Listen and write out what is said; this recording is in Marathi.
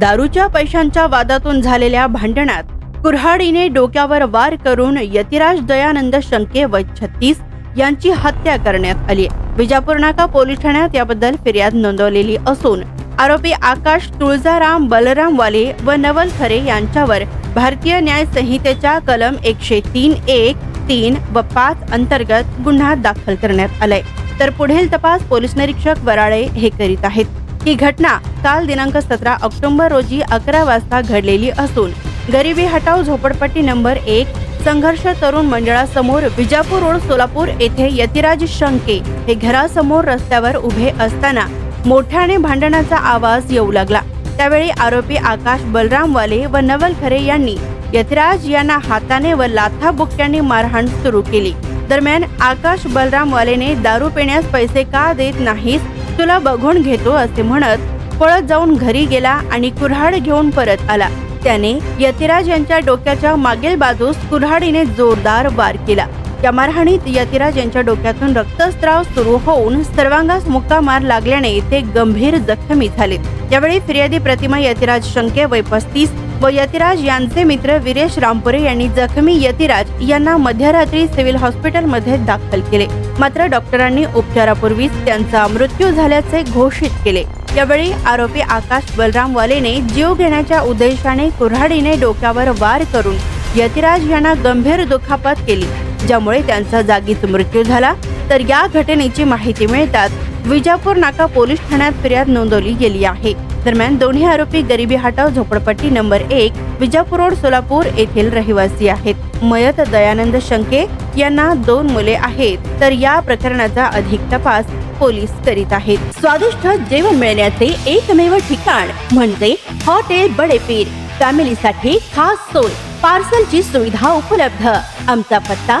दारूच्या पैशांच्या वादातून झालेल्या भांडणात कुऱ्हाडीने डोक्यावर वार करून यतिराज दयानंद शंके व छत्तीस यांची हत्या करण्यात आली. विजापूर नाका पोलीस ठाण्यात याबद्दल फिर्याद नोंदवलेली असून आरोपी आकाश तुळजाराम बलराम वाले व नवल खरे यांच्यावर भारतीय न्याय संहितेच्या कलम एकशे तीन एक तीन व पाच अंतर्गत गुन्हा दाखल करण्यात आलाय. तर पुढील तपास पोलीस निरीक्षक वराळे हे करीत आहेत. ही घटना काल दिनांक सतरा ऑक्टोबर रोजी अकरा वाजता घडलेली असून गरिबी हटाव झोपडपट्टी नंबर एक संघर्ष तरुण मंडळासमोर विजापूर रोड सोलापूर येथे यतिराज शंके हे घरासमोर रस्त्यावर उभे असताना मोठ्याने भांडणाचा आवाज येऊ लागला. त्यावेळी आरोपी आकाश बलराम वाले व नवल खरे यांनी यतिराज यांना हाताने व लाथा बुक्क्यांनी मारहाण सुरू केली. दरम्यान आकाश बलराम वालेने दारू पिण्यास पैसे का देत नाहीत? तुला बघून घेतो असे म्हणत पळत जाऊन घरी गेला आणि कुऱ्हाड घेऊन परत आला. त्याने यतिराज यांच्या डोक्याच्या मागील बाजूस कुऱ्हाडीने जोरदार वार केला. या मारहाणीत यतिराज यांच्या डोक्यातून रक्तस्त्राव सुरू होऊन सर्वांगास मुक्का मार लागल्याने ते गंभीर जखमी झाले. यावेळी फिर्यादी प्रतिमा यतिराज शंके वय पस्तीस व यतिराज यांचे मित्र विरेश रामपुरे यांनी जखमी यतिराज यांना मध्यरात्री सिव्हिल हॉस्पिटलमध्ये दाखल केले. मात्र डॉक्टरांनी उपचारापूर्वीच त्यांचा मृत्यू झाल्याचे घोषित केले. यावेळी आरोपी आकाश बलराम वालेने जीव घेण्याच्या उद्देशाने कुऱ्हाडीने डोक्यावर वार करून यतिराज यांना गंभीर दुखापत केली ज्यामुळे त्यांचा जागीच मृत्यू झाला. तर या घटनेची माहिती मिळताच विजापूर नाका पोलीस ठाण्यात फिर्याद नोंदवली गेली आहे. दरम्यान दोन्ही आरोपी गरिबी हटाव झोपडपट्टी नंबर एक विजापूर रोड सोलापूर येथील रहिवासी आहेत. मयत दयानंद शंके यांना दोन मुले आहेत तर या प्रकरणाचा अधिक तपास पोलीस करीत आहेत. स्वादिष्ट जेवण मिळण्याचे एकमेव ठिकाण म्हणजे हॉटेल बडेपीर. फॅमिलीसाठी खास सोय पार्सलची सुविधा उपलब्ध. आमचा पत्ता